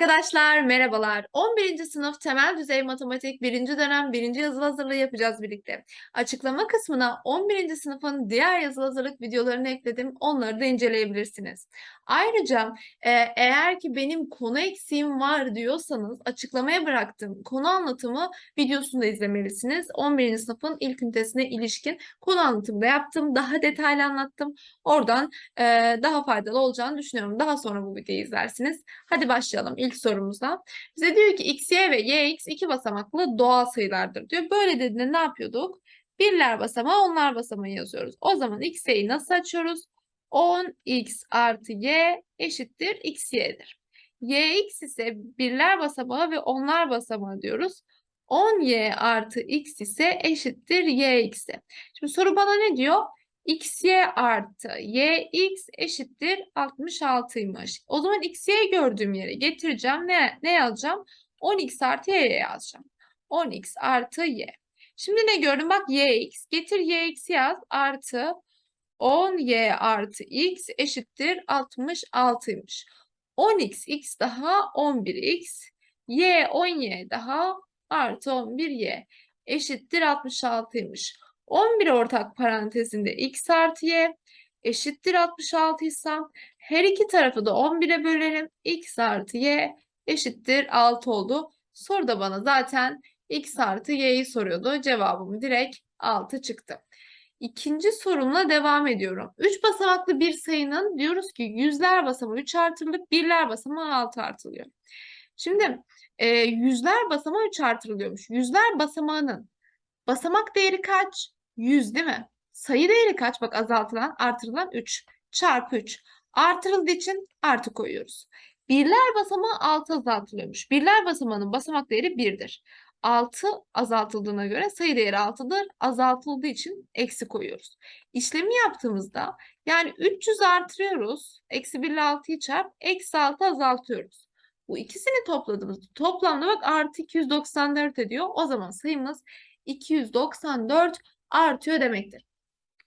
Arkadaşlar merhabalar. 11. sınıf temel düzey matematik 1. dönem 1. yazılı hazırlığı yapacağız birlikte. Açıklama kısmına 11. sınıfın diğer yazılı hazırlık videolarını ekledim. Onları da inceleyebilirsiniz. Ayrıca e, eğer ki benim konu eksiğim var diyorsanız açıklamaya bıraktığım konu anlatımı videosunu da izlemelisiniz. 11. sınıfın ilk ünitesine ilişkin konu anlatımı da yaptım. Daha detaylı anlattım. Oradan e, daha faydalı olacağını düşünüyorum. Daha sonra bu videoyu izlersiniz. Hadi başlayalım ilk sorumuzda. Bize diyor ki x, y ve y, x iki basamaklı doğal sayılardır diyor. Böyle dediğinde ne yapıyorduk? Birler basamağı, onlar basamağı yazıyoruz. O zaman x, y'yi nasıl açıyoruz? 10x artı y eşittir x, y'dir. yx ise birler basamağı ve onlar basamağı diyoruz. 10y artı x ise eşittir yx'e. Şimdi soru bana ne diyor? Xy artı yx eşittir 66'ymış. O zaman xy gördüğüm yere getireceğim. Ne, ne yazacağım? 10x artı y yazacağım. 10x artı y. Şimdi ne gördüm? Bak yx. Getir yx yaz. Artı 10y artı x eşittir 66'ymış. 10x x daha 11x. y 10y daha artı 11y eşittir 66'ymış. 11 ortak parantezinde x artı y eşittir 66 ise her iki tarafı da 11'e bölelim. x artı y eşittir 6 oldu. Soru da bana zaten x artı y'yi soruyordu. Cevabım direkt 6 çıktı. İkinci sorumla devam ediyorum. 3 basamaklı bir sayının diyoruz ki yüzler basamağı 3 artırılıp birler basamağı 6 artırılıyor. Şimdi e, yüzler basamağı 3 artırılıyormuş. Yüzler basamağının basamak değeri kaç? 100 değil mi? Sayı değeri kaç? Bak azaltılan, artırılan 3 çarpı 3. Artırıldığı için artı koyuyoruz. Birler basamağı 6 azaltılıyormuş. Birler basamağının basamak değeri 1'dir. 6 azaltıldığına göre sayı değeri 6'dır. Azaltıldığı için eksi koyuyoruz. İşlemi yaptığımızda yani 300 artırıyoruz. Eksi 1 ile 6'yı çarp. Eksi 6 azaltıyoruz. Bu ikisini topladığımızda toplamda bak artı 294 ediyor. O zaman sayımız 294 artıyor demektir.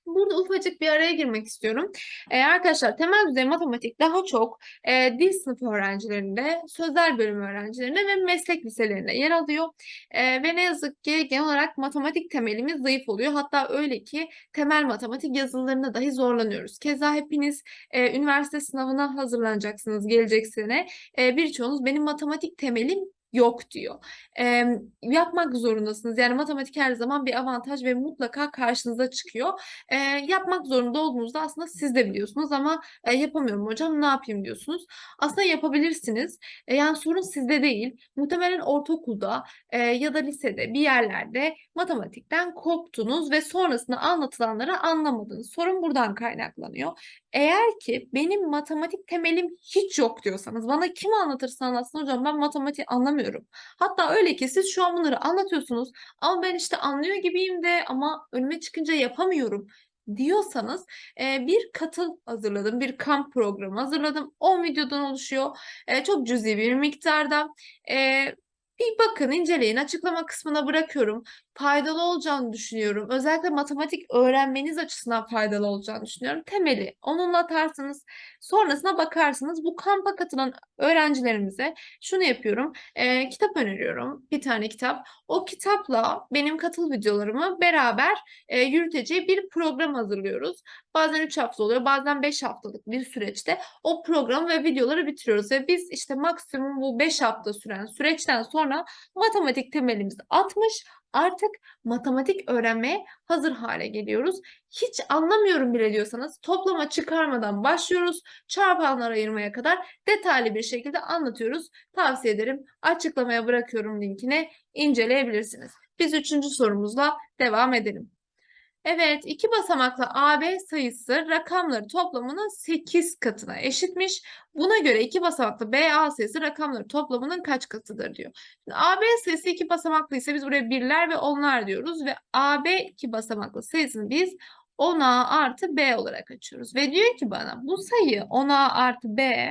Burada ufacık bir araya girmek istiyorum. Ee, arkadaşlar temel düzey matematik daha çok e, dil sınıfı öğrencilerinde, sözel bölüm öğrencilerinde ve meslek liselerinde yer alıyor. E, ve ne yazık ki genel olarak matematik temelimiz zayıf oluyor. Hatta öyle ki temel matematik yazılarında dahi zorlanıyoruz. Keza hepiniz e, üniversite sınavına hazırlanacaksınız gelecek sene. E, birçoğunuz benim matematik temelim yok diyor. E, yapmak zorundasınız. Yani matematik her zaman bir avantaj ve mutlaka karşınıza çıkıyor. E, yapmak zorunda olduğunuzda aslında siz de biliyorsunuz ama e, yapamıyorum hocam ne yapayım diyorsunuz. Aslında yapabilirsiniz. E, yani sorun sizde değil. Muhtemelen ortaokulda e, ya da lisede bir yerlerde matematikten koptunuz ve sonrasında anlatılanları anlamadınız. Sorun buradan kaynaklanıyor. Eğer ki benim matematik temelim hiç yok diyorsanız bana kim anlatırsa anlatsın hocam ben matematik anlamıyorum. Hatta öyle ki siz şu an bunları anlatıyorsunuz ama ben işte anlıyor gibiyim de ama önüme çıkınca yapamıyorum diyorsanız e, bir katıl hazırladım. Bir kamp programı hazırladım. 10 videodan oluşuyor. E, çok cüzi bir miktarda. E, bir bakın, inceleyin. Açıklama kısmına bırakıyorum. Faydalı olacağını düşünüyorum. Özellikle matematik öğrenmeniz açısından faydalı olacağını düşünüyorum. Temeli onunla atarsınız. Sonrasına bakarsınız. Bu kampa katılan öğrencilerimize şunu yapıyorum. E, kitap öneriyorum. Bir tane kitap. O kitapla benim katıl videolarımı beraber e, yürüteceği bir program hazırlıyoruz. Bazen 3 hafta oluyor, bazen 5 haftalık bir süreçte o programı ve videoları bitiriyoruz. Ve biz işte maksimum bu 5 hafta süren süreçten sonra matematik temelimizi atmış, artık matematik öğrenmeye hazır hale geliyoruz. Hiç anlamıyorum bile diyorsanız toplama çıkarmadan başlıyoruz. Çarpanlar ayırmaya kadar detaylı bir şekilde anlatıyoruz. Tavsiye ederim. Açıklamaya bırakıyorum linkine inceleyebilirsiniz. Biz üçüncü sorumuzla devam edelim. Evet, iki basamaklı AB sayısı rakamları toplamının 8 katına eşitmiş. Buna göre iki basamaklı BA sayısı rakamları toplamının kaç katıdır diyor. Şimdi AB sayısı iki basamaklı ise biz buraya birler ve onlar diyoruz ve AB iki basamaklı sayısını biz 10A artı B olarak açıyoruz. Ve diyor ki bana bu sayı 10A artı B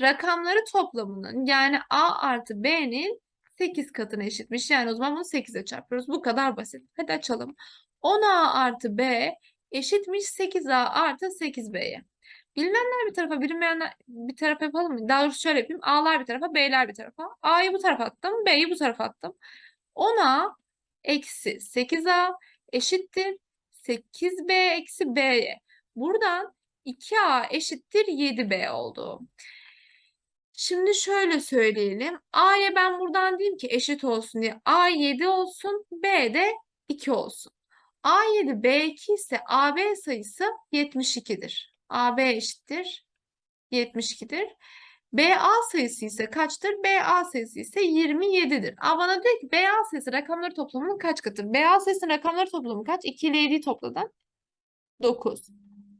rakamları toplamının yani A artı B'nin 8 katına eşitmiş. Yani o zaman bunu 8'e çarpıyoruz. Bu kadar basit. Hadi açalım. 10A artı B eşitmiş 8A artı 8B'ye. Bilinenler bir tarafa, bilinmeyenler bir tarafa yapalım mı? Daha doğrusu şöyle yapayım. A'lar bir tarafa, B'ler bir tarafa. A'yı bu tarafa attım, B'yi bu tarafa attım. 10A eksi 8A eşittir 8B eksi B'ye. Buradan 2A eşittir 7B oldu. Şimdi şöyle söyleyelim. A'ya ben buradan diyeyim ki eşit olsun diye. A 7 olsun, B de 2 olsun. A7, B2 ise AB sayısı 72'dir. AB eşittir 72'dir. BA sayısı ise kaçtır? BA sayısı ise 27'dir. Aa, bana diyor ki BA sayısı rakamları toplamının kaç katıdır? BA sayısının rakamları toplamı kaç? 2 ile 7'yi topladın. 9.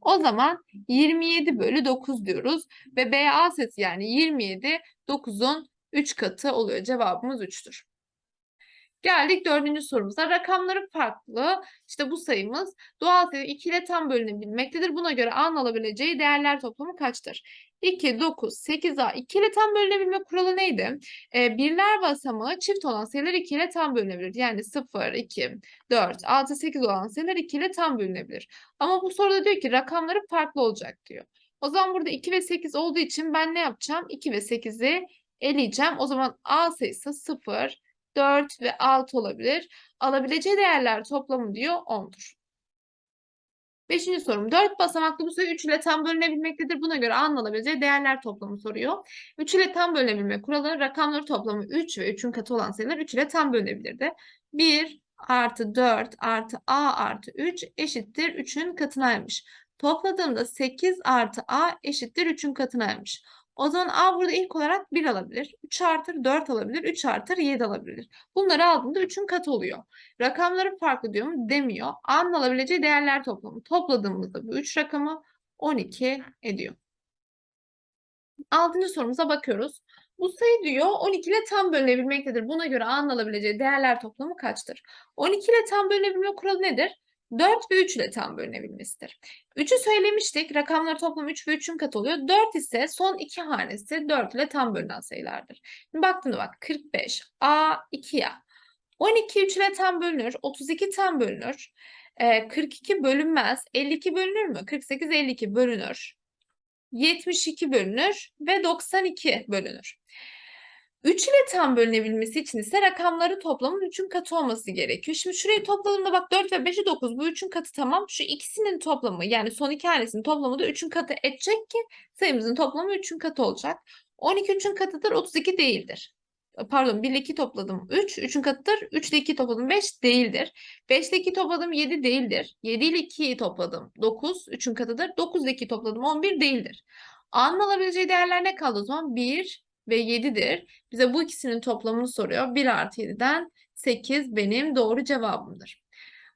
O zaman 27 bölü 9 diyoruz. Ve BA sayısı yani 27 9'un 3 katı oluyor. Cevabımız 3'tür. Geldik dördüncü sorumuza. Rakamları farklı. İşte bu sayımız doğal sayı 2 ile tam bölünebilmektedir. Buna göre A'nın alabileceği değerler toplamı kaçtır? 2, 9, 8A 2 ile tam bölünebilme kuralı neydi? Ee, birler basamağı çift olan sayılar 2 ile tam bölünebilir. Yani 0, 2, 4, 6, 8 olan sayılar 2 ile tam bölünebilir. Ama bu soruda diyor ki rakamları farklı olacak diyor. O zaman burada 2 ve 8 olduğu için ben ne yapacağım? 2 ve 8'i eleyeceğim. O zaman A sayısı 0, 4 ve 6 olabilir. Alabileceği değerler toplamı diyor 10'dur. Beşinci sorum. 4 basamaklı bu sayı 3 ile tam bölünebilmektedir. Buna göre A'nın alabileceği değerler toplamı soruyor. 3 ile tam bölünebilme kuralı rakamları toplamı 3 ve 3'ün katı olan sayılar 3 ile tam bölünebilirdi. 1 artı 4 artı A artı 3 eşittir 3'ün katınaymış. Topladığımda 8 artı A eşittir 3'ün katınaymış. O zaman A burada ilk olarak 1 alabilir. 3 artır 4 alabilir. 3 artır 7 alabilir. Bunları aldığında 3'ün katı oluyor. Rakamları farklı diyor mu? Demiyor. A'nın alabileceği değerler toplamı. Topladığımızda bu 3 rakamı 12 ediyor. Altıncı sorumuza bakıyoruz. Bu sayı diyor 12 ile tam bölünebilmektedir. Buna göre A'nın alabileceği değerler toplamı kaçtır? 12 ile tam bölünebilme kuralı nedir? 4 ve 3 ile tam bölünebilmesidir. 3'ü söylemiştik. Rakamları toplam 3 ve 3'ün katı oluyor. 4 ise son iki hanesi 4 ile tam bölünen sayılardır. Şimdi baktığında bak 45, A 2 A. 12 3 ile tam bölünür. 32 tam bölünür. Ee, 42 bölünmez. 52 bölünür mü? 48, 52 bölünür. 72 bölünür ve 92 bölünür. 3 ile tam bölünebilmesi için ise rakamları toplamın 3'ün katı olması gerekiyor. Şimdi şurayı topladığımda bak 4 ve 5'i 9 bu 3'ün katı tamam. Şu ikisinin toplamı yani son iki hanesinin toplamı da 3'ün katı edecek ki sayımızın toplamı 3'ün katı olacak. 12 3'ün katıdır 32 değildir. Pardon 1 ile 2 topladım 3. 3'ün katıdır. 3 ile 2 topladım 5 değildir. 5 ile 2 topladım 7 değildir. 7 ile 2'yi topladım 9. 3'ün katıdır. 9 ile 2 topladım 11 değildir. A'nın alabileceği değerler ne kaldı o zaman? 1 ve 7'dir. Bize bu ikisinin toplamını soruyor. 1 artı 7'den 8 benim doğru cevabımdır.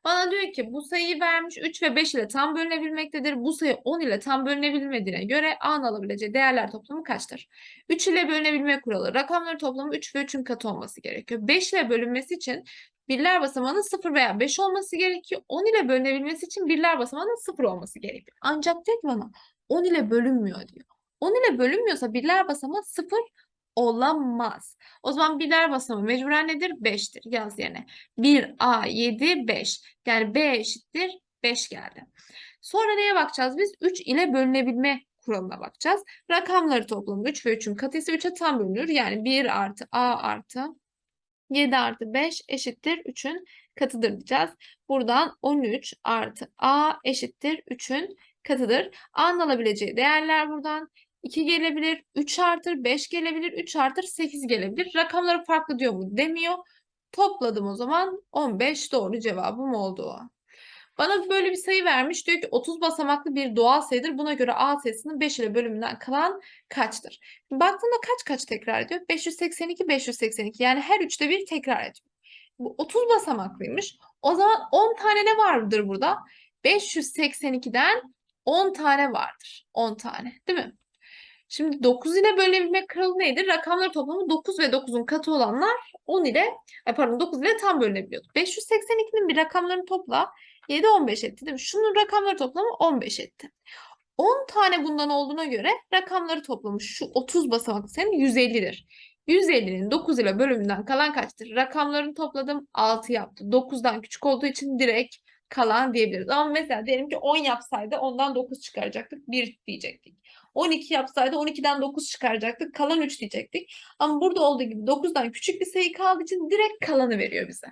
Bana diyor ki bu sayıyı vermiş 3 ve 5 ile tam bölünebilmektedir. Bu sayı 10 ile tam bölünebilmediğine göre A'nın alabileceği değerler toplamı kaçtır? 3 ile bölünebilme kuralı. Rakamların toplamı 3 ve 3'ün katı olması gerekiyor. 5 ile bölünmesi için birler basamağının 0 veya 5 olması gerekiyor. 10 ile bölünebilmesi için birler basamağının 0 olması gerekiyor. Ancak ki bana 10 ile bölünmüyor diyor. 10 ile bölünmüyorsa birler basamağı 0 olamaz. O zaman birler basamağı mecburen nedir? 5'tir. Yaz yerine. 1A 7 5. Yani B eşittir 5 geldi. Sonra neye bakacağız biz? 3 ile bölünebilme kuralına bakacağız. Rakamları toplamı 3 ve 3'ün katı ise 3'e tam bölünür. Yani 1 artı A artı 7 artı 5 eşittir 3'ün katıdır diyeceğiz. Buradan 13 artı A eşittir 3'ün katıdır. A'nın alabileceği değerler buradan 2 gelebilir, 3 artır, 5 gelebilir, 3 artır, 8 gelebilir. Rakamları farklı diyor mu? Demiyor. Topladım o zaman 15 doğru cevabım oldu. Bana böyle bir sayı vermiş. Diyor ki 30 basamaklı bir doğal sayıdır. Buna göre A sayısının 5 ile bölümünden kalan kaçtır? Şimdi baktığında kaç kaç tekrar ediyor? 582, 582. Yani her üçte bir tekrar ediyor. Bu 30 basamaklıymış. O zaman 10 tane ne vardır burada? 582'den 10 tane vardır. 10 tane değil mi? Şimdi 9 ile bölünebilme kuralı neydi? Rakamlar toplamı 9 ve 9'un katı olanlar 10 ile pardon 9 ile tam bölünebiliyordu. 582'nin bir rakamlarını topla 7 15 etti değil mi? Şunun rakamları toplamı 15 etti. 10 tane bundan olduğuna göre rakamları toplamı şu 30 basamaklı senin 150'dir. 150'nin 9 ile bölümünden kalan kaçtır? Rakamlarını topladım 6 yaptı. 9'dan küçük olduğu için direkt kalan diyebiliriz. Ama mesela diyelim ki 10 yapsaydı ondan 9 çıkaracaktık. 1 diyecektik. 12 yapsaydı 12'den 9 çıkaracaktık. Kalan 3 diyecektik. Ama burada olduğu gibi 9'dan küçük bir sayı kaldığı için direkt kalanı veriyor bize.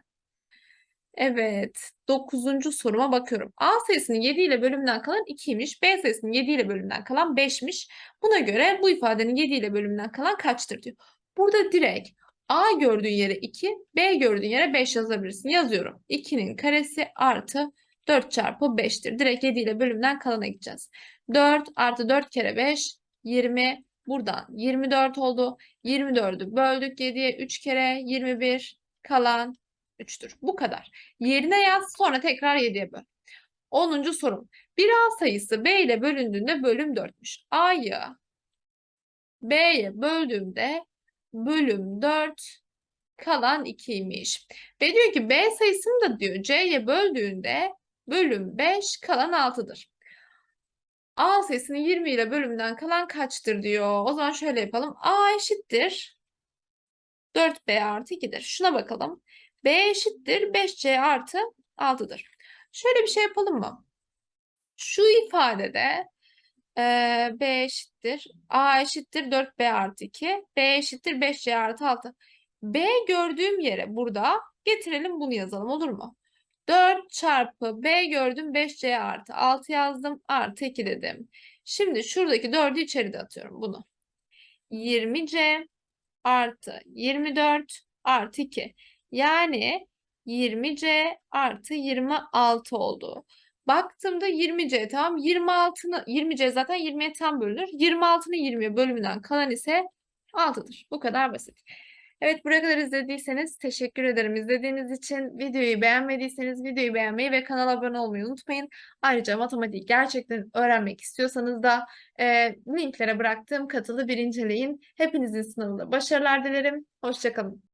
Evet. 9. soruma bakıyorum. A sayısının 7 ile bölümünden kalan 2'ymiş. B sayısının 7 ile bölümünden kalan 5'miş. Buna göre bu ifadenin 7 ile bölümünden kalan kaçtır diyor. Burada direkt A gördüğün yere 2, B gördüğün yere 5 yazabilirsin. Yazıyorum. 2'nin karesi artı 4 çarpı 5'tir. Direkt 7 ile bölümden kalana gideceğiz. 4 artı 4 kere 5, 20. Buradan 24 oldu. 24'ü böldük 7'ye 3 kere 21 kalan 3'tür. Bu kadar. Yerine yaz sonra tekrar 7'ye böl. 10. sorum. Bir A sayısı B ile bölündüğünde bölüm 4'müş. A'yı B'ye böldüğümde bölüm 4 kalan 2'ymiş. Ve diyor ki B sayısını da diyor C'ye böldüğünde bölüm 5 kalan 6'dır. A sayısının 20 ile bölümünden kalan kaçtır diyor. O zaman şöyle yapalım. A eşittir 4B artı 2'dir. Şuna bakalım. B eşittir 5C artı 6'dır. Şöyle bir şey yapalım mı? Şu ifadede eee, B eşittir A eşittir 4B artı 2. B eşittir 5C artı 6. B gördüğüm yere burada getirelim bunu yazalım olur mu? 4 çarpı B gördüm 5C artı 6 yazdım artı 2 dedim. Şimdi şuradaki 4'ü içeri atıyorum bunu. 20C artı 24 artı 2. Yani 20C artı 26 oldu. Baktığımda 20C tamam 26'nı 20C zaten 20'ye tam bölünür. 26'nın 20'ye bölümünden kalan ise 6'dır. Bu kadar basit. Evet buraya kadar izlediyseniz teşekkür ederim izlediğiniz için. Videoyu beğenmediyseniz videoyu beğenmeyi ve kanala abone olmayı unutmayın. Ayrıca matematiği gerçekten öğrenmek istiyorsanız da e, linklere bıraktığım katılı bir inceleyin. Hepinizin sınavında başarılar dilerim. Hoşçakalın.